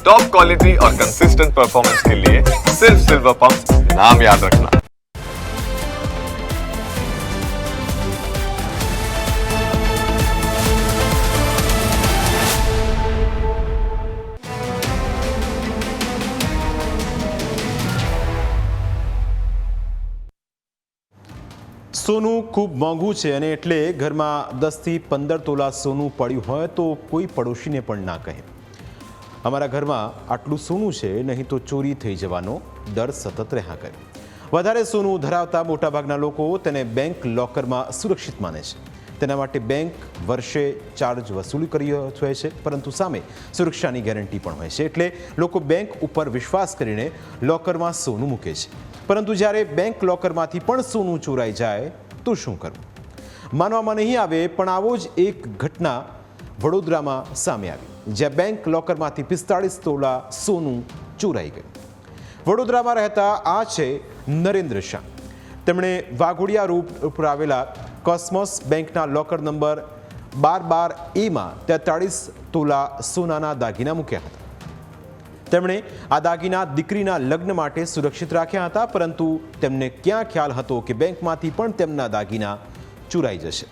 Top quality और consistent performance के लिए सिर्फ सिल्वर पंप नाम याद रखना સોનું ખૂબ મોંઘું છે અને એટલે ઘરમાં દસથી પંદર તોલા સોનું પડ્યું હોય તો કોઈ પડોશીને પણ ના કહે અમારા ઘરમાં આટલું સોનું છે, નહીં તો ચોરી થઈ જવાનો ડર સતત રહ્યા કરે. વધારે સોનું ધરાવતા મોટાભાગના લોકો તેને બેંક લોકરમાં સુરક્ષિત માને છે. તેના માટે બેંક વર્ષે ચાર્જ વસૂલ કરી હોય છે, પરંતુ સામે સુરક્ષાની ગેરંટી પણ હોય છે. એટલે લોકો બેંક ઉપર વિશ્વાસ કરીને લોકરમાં સોનું મૂકે છે. પરંતુ જ્યારે બેંક લોકરમાંથી પણ સોનું ચોરાઈ જાય, તો શું કરવું? માનવામાં નહીં આવે, પણ આવો જ એક ઘટના વડોદરામાં સામે આવી, જ્યાં બેંક લોકરમાંથી પિસ્તાળીસ તોલા સોનું ચોરાઈ ગયું. વડોદરામાં રહેતા આ છે નરેન્દ્ર શાહ. તેમણે વાઘોડિયા રૂપ ઉપર આવેલા કોસ્મોસ બેંકના લોકર નંબર બાર બાર એમાં તેતાળીસ તોલા સોનાના દાગીના મૂક્યા હતા. તેમણે આ દાગીના દીકરીના લગ્ન માટે સુરક્ષિત રાખ્યા હતા, પરંતુ તેમને ક્યાં ખ્યાલ હતો કે બેંકમાંથી પણ તેમના દાગીના ચોરાઈ જશે?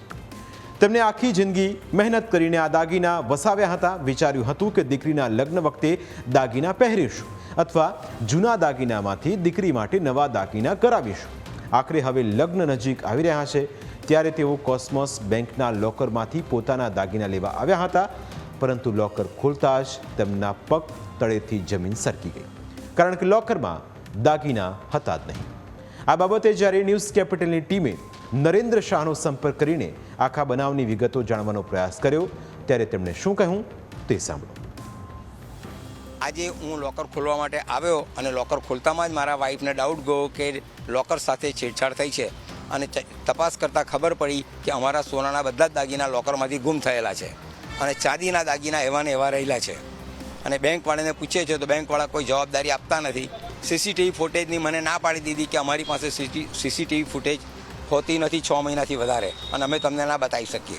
તેમણે આખી જિંદગી મહેનત કરીને આ દાગીના વસાવ્યા હતા. વિચાર્યું હતું કે દીકરીના લગ્ન વખતે દાગીના પહેરીશું અથવા જૂના દાગીનામાંથી દીકરી માટે નવા દાગીના કરાવીશું. આખરે હવે લગ્ન નજીક આવી રહ્યા છે. ત્યારે તેઓ કોસ્મોસ બેંકના લોકરમાંથી પોતાના દાગીના લેવા આવ્યા હતા. પરંતુ લોકર ખોલતા જ તેમના પગ તળેથી જમીન સરકી ગઈ. કારણ કે લોકરમાં દાગીના હતા જ નહીં. આ બાબતે જ્યારે ન્યૂઝ કેપિટલની ટીમે નરેન્દ્ર શાહનો સંપર્ક કરીને આખા બનાવની વિગતો જાણવાનો પ્રયાસ કર્યો. ત્યારે તેમણે શું કહ્યું તે સાંભળો. આજે હું લોકર ખોલવા માટે આવ્યો અને લોકર ખોલતામાં જ મારા વાઈફને ડાઉટ ગયો કે લોકર સાથે છેડછાડ થઈ છે. અને તપાસ કરતાં ખબર પડી કે અમારા સોનાના બધા જ દાગીના લોકરમાંથી ગુમ થયેલા છે અને ચાંદીના દાગીના એવા ને એવા રહેલા છે. અને બેંકવાળાને પૂછે છે તો બેંકવાળા કોઈ જવાબદારી આપતા નથી. સીસીટીવી ફૂટેજની મને ના પાડી દીધી કે અમારી પાસે સીસીટીવી ફૂટેજ હોતી નથી, છ મહિનાથી વધારે. અને અમે તમને ના બતાવી શકીએ.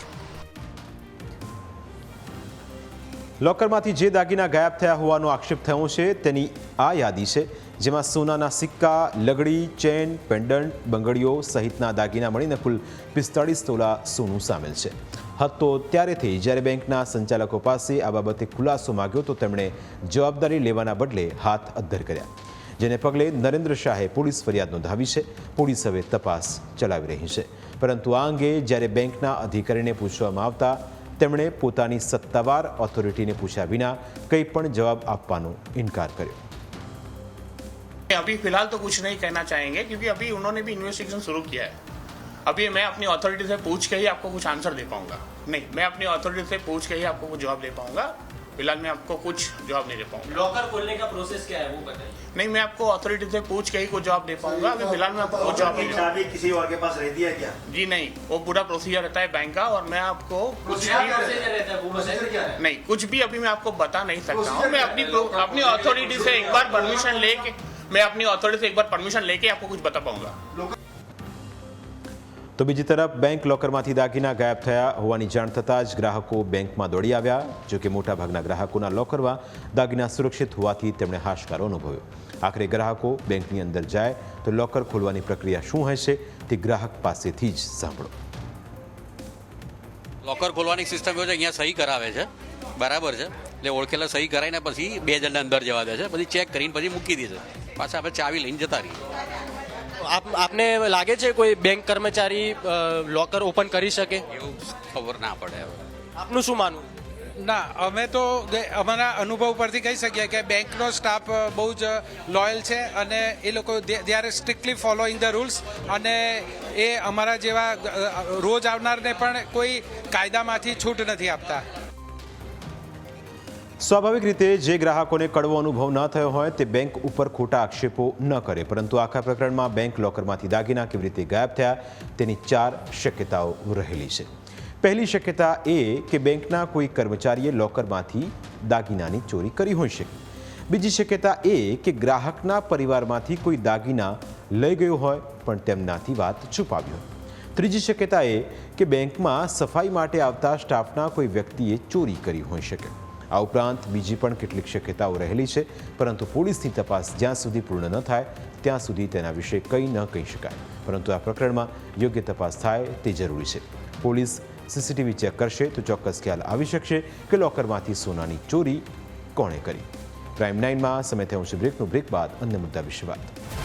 લોકરમાંથી જે દાગીના ગાયબ થયા હોવાનો આક્ષેપ થયો છે, તેની આ યાદી છે, જેમાં સોનાના સિક્કા, લગડી, ચેન પેન્ડન્ટ બંગડીઓ સહિતના દાગીના મળીને કુલ પિસ્તાળીસ તોલા સોનું સામેલ છે. હતો ત્યારે થઈ, જ્યારે બેંકના સંચાલકો પાસે આ બાબતે ખુલાસો માગ્યો, તો તેમણે જવાબદારી લેવાના બદલે હાથ અદ્ધર કર્યા. જેને પગલે નરેન્દ્ર શાહે પોલીસ ફરિયાદ નોંધાવી છે પોલીસ હવે તપાસ ચલાવી રહી છે પરંતુ આ અંગે જ્યારે બેંકના અધિકારીને પૂછવામાં આવતા તેમણે પોતાની સત્તાવાર ઓથોરિટીને પૂછ્યા વિના કંઈ પણ જવાબ આપવાનો ઇનકાર કર્યો अभी फिलहाल तो कुछ नहीं कहना चाहेंगे क्योंकि अभी उन्होंने भी इन्वेस्टिगेशन शुरू किया है अभी मैं अपनी अथॉरिटी से पूछ के ही आपको कुछ आंसर दे पाऊंगा नहीं मैं अपनी अथॉरिटी से पूछ के ही आपको कुछ जवाब दे पाऊंगा फ़िलहाल मैं आपको कुछ जवाब नहीं दे पाऊँगा। लॉकर खोलने का प्रोसेस क्या है वो बताइए। नहीं मैं आपको अथॉरिटी से पूछ के ही कुछ जवाब दे पाऊँगा। अभी फ़िलहाल मैं आपको जवाब नहीं चाबी किसी और के पास रहती है क्या? जी नहीं वो पूरा प्रोसीजर रहता है बैंक का और मैं आपको कुछ क्या भी रहता है वो बताइए। क्या है? नहीं कुछ भी अभी मैं आपको बता नहीं सकता हूँ। मैं अपनी अपनी अथॉरिटी से एक बार परमिशन लेके मैं अपनी अथॉरिटी से एक बार परमिशन लेके आपको कुछ बता पाऊँगा। તો બીજી તરફ બેંક લોકરમાંથી દાગીના ગાયબ થયા હોવાની જાણ થતાં જ ગ્રાહકો બેંકમાં દોડી આવ્યા જોકે મોટાભાગના ગ્રાહકોના લોકરમાં દાગીના સુરક્ષિત હોવાથી તેમણે હાશકારો અનુભવ્યો. આખરે ગ્રાહકો બેંકની અંદર જાય તો લોકર ખોલવાની પ્રક્રિયા શું હશે તે ગ્રાહક પાસેથી જ સાંભળો. લોકર ખોલવાની સિસ્ટમ એવું છે, અહીંયા સહી કરાવે છે. બરાબર છે. એટલે ઓળખેલા સહી કરાવીને પછી બે જણને અંદર જવા દે છે. પછી ચેક કરીને પછી મૂકી દે છે. પાછા આપણે ચાવી લઈને જતા રહીએ. આપ આપને લાગે છે કોઈ બેંક કર્મચારી લોકર ઓપન કરી શકે? એવું ખબર ના પડે હવે. આપનું શું માનવું? ના અમે તો અમારા અનુભવ પરથી કહી શકીએ કે બેંકનો સ્ટાફ બહુ જ લોયલ છે અને એ લોકો they are strictly following the rules અને એ અમારા જેવા રોજ આવનારને પણ કોઈ કાયદામાંથી છૂટ નથી આપતા. સ્વાભાવિક રીતે જે ગ્રાહકોને કડવો અનુભવ ન થયો હોય તે બેંક ઉપર ખોટા આક્ષેપો ન કરે. પરંતુ આખા પ્રકરણમાં બેંક લોકરમાંથી દાગીના કેવી રીતે ગાયબ થયા તેની ચાર શક્યતાઓ રહેલી છે. પહેલી શક્યતા એ કે બેંકના કોઈ કર્મચારીએ લોકરમાંથી દાગીનાની ચોરી કરી હોઈ શકે બીજી શક્યતા એ કે ગ્રાહકના પરિવારમાંથી કોઈ દાગીના લઈ ગયો હોય પણ તેમનાથી વાત છુપાવી હોય. ત્રીજી શક્યતા એ કે બેંકમાં સફાઈ માટે આવતા સ્ટાફના કોઈ વ્યક્તિએ ચોરી કરી હોઈ શકે. આ ઉપરાંત બીજી પણ કેટલીક શક્યતાઓ રહેલી છે, પરંતુ પોલીસની તપાસ જ્યાં સુધી પૂર્ણ ન થાય, ત્યાં સુધી તેના વિશે કંઈ ન કહી શકાય. પરંતુ આ પ્રકરણમાં યોગ્ય તપાસ થાય તે જરૂરી છે. પોલીસ સીસીટીવી ચેક કરશે તો ચોક્કસ ખ્યાલ આવી શકશે કે લોકરમાંથી સોનાની ચોરી કોણે કરી. પ્રાઇમ નાઇનમાં સમય થયો છે બ્રેકનું બ્રેક બાદ અન્ય મુદ્દા વિશે વાત.